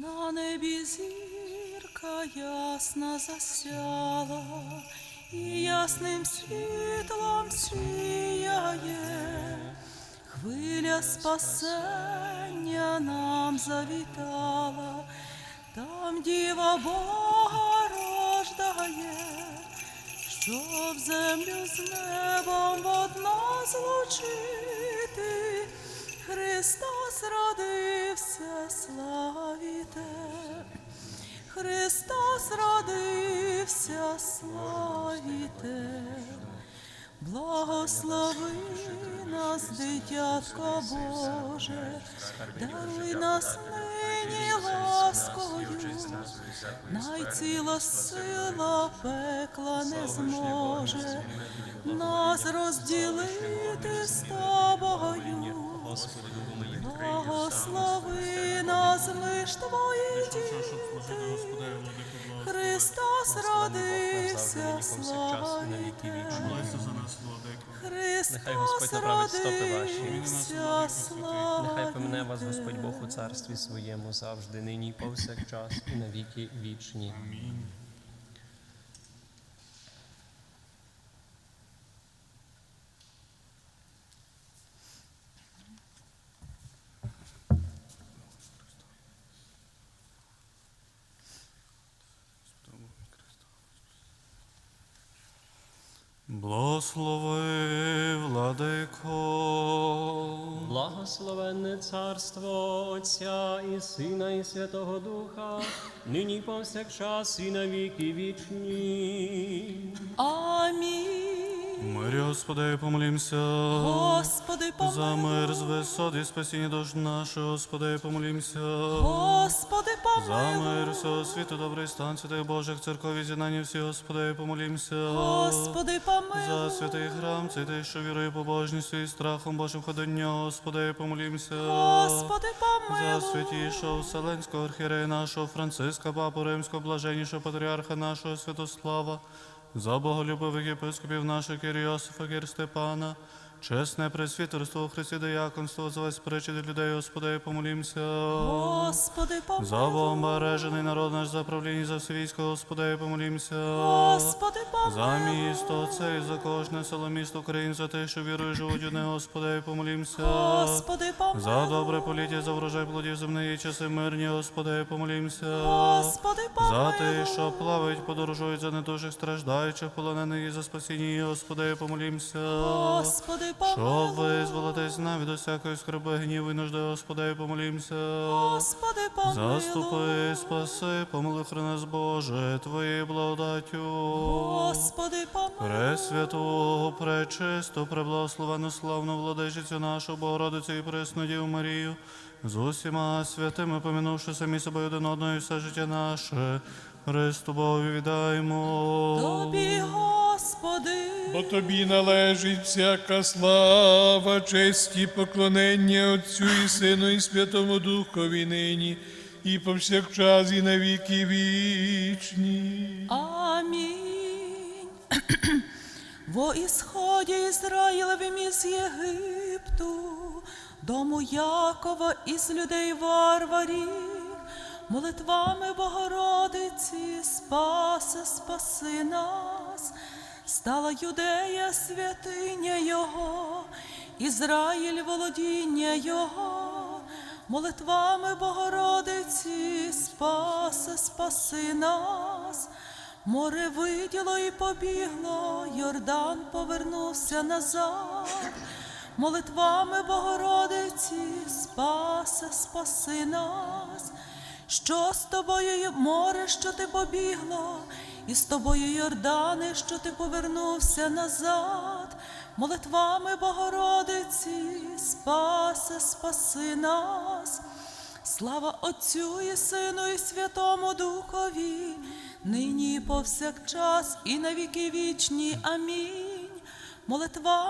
На небі зірка ясна засяла, і ясним світлом сіяє, хвиля спасення нам завітала, там діва Бога рождає, щоб землю з небом водно злучити. Христос родився, славіте, Христос родився, славіте, благослови нас, дитятко Боже, даруй нас нині ласкою, найціла сила пекла не зможе. Нас розділити з тобою. Благослови нас, ми ж твої діти. Христос родився, за нас, владико. Христос Господь направить стопи ваші. Нехай помине вас Господь Бог у царстві своєму завжди, нині повсякчас, і на віки вічні. Благослови, владико. Благословенне царство Отця і Сина, і Святого Духа, нині повсякчас, і на віки вічні. Амінь. Господи, помолімся. Господи, За мир з помилуй. висот і спасіння душ наших, Господи, помолімся. Господи, За помилуй. мир всього світу, добрий стан святих Божих церков і з'єднання всі, Господи, помолімся. Господи, За помилуй. святий храм, цей що вірою, побожністю і страхом Божим ходення, Господи, помолімся. Господи, За помилуй. святішого Вселенського архієрея нашого Франциска, Папу Римського, блаженнішого патріарха нашого Святослава, за боголюбових єпископів наших Кір Кірстепана. Кір Степана, чесне пресвітерство Христі Деяконство, за весь причити людей, Господи, помолімся. Господи, За помилуй. Богом бережений народ наш, за правління, за все військо, Господи, помолімся. Господи, За місто це і за кожне село місто Україн, за те, що вірує, живуть у не, Господи, помолімся. Господи, помилуй. За добре поліття, за врожай плодів земної часи мирні, Господи, помолімся. Господи, За помилуй. тих, що плавають, подорожують за недужих страждаючих, полонених і за спасіння, Господи, помолімся. Господи, Щоб помилуй. визволитись нам від усякої скорби, гніву і нужди, Господи, помолімся. Господи, помилуй. Заступи, спаси, помилуй храни нас, Боже, Твоєю благодаттю. Господи, помилуй. Пресвяту, пречисту, преблагословену, славну владичицю нашу, Богородицю і пресну Діву Марію, з усіма святими, помінувши самі собою один одного і все життя наше, Христу Богові віддаймо. Тобі. Бо тобі належить всяка слава, честь і поклонення Отцю і Сину, і Святому Духові нині, і повсякчас, і на віки вічні. Амінь. Во ісході Ізраїлевим із Єгипту, дому Якова із людей варварів, молитвами Богородиці, спаси, спаси нас, стала юдея святиня Його, Ізраїль володіння Його, молитвами Богородиці, спаси, спаси нас. Море виділо і побігло, Йордан повернувся назад. Молитвами Богородиці, спаси, спаси нас. Що з тобою море, що ти побігло, і з тобою Йордане, що ти повернувся назад. Молитвами Богородиці, спаси, спаси нас. Слава Отцю і Сину, і Святому Духові, нині повсякчас, і на віки вічні. Амінь. Молитвами